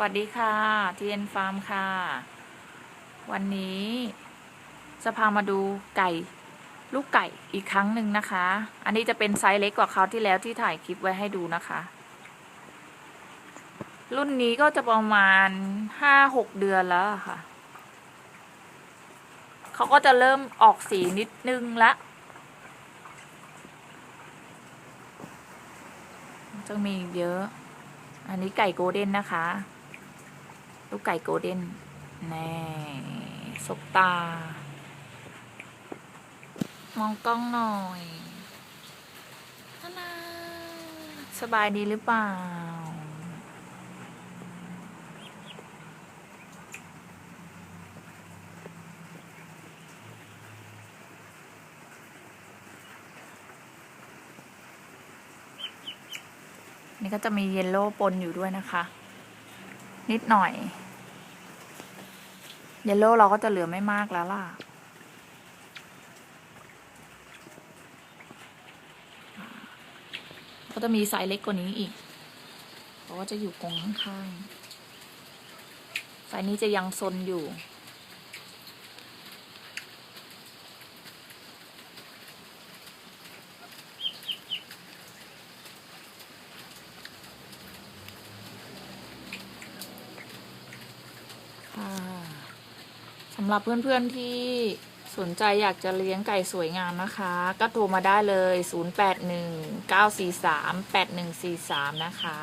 วัสดีค่ะทีเอ็นฟาร์มค่ะ วันนี้จะพามาดูไก่ ลูกไก่อีกครั้งหนึ่งนะคะ อันนี้จะเป็นไซส์เล็กกว่าเขาวที่แล้วที่ถ่ายคลิปไว้ให้ดูนะคะ รุ่นนี้ก็จะประมาณห้าหกเดือนแล้วะค่ะ เขาก็จะเริ่มออกสีนิดนึงละจะมีเยอะอันนี้ไก่โกลเด้นนะคะ ลูกไก่โกลเด้นแน่สบตา มองกล้องหน่อยฮัลโหลสบายดีหรือเปล่า นี่ก็จะมีเยลโล่ปนอยู่ด้วยนะคะ นิดหน่อย เยลโล่เราก็จะเหลือไม่มากแล้วล่ะ ก็จะมีไซส์เล็กกว่านี้อีก เพราะว่าจะอยู่กรงข้างๆไซส์นี้จะยังซนอยู่ ค่ะสำหรับเพื่อนๆที่สนใจอยากจะเลี้ยงไก่สวยงามนะคะ ก็โทรมาได้เลย 0819438143 นะคะ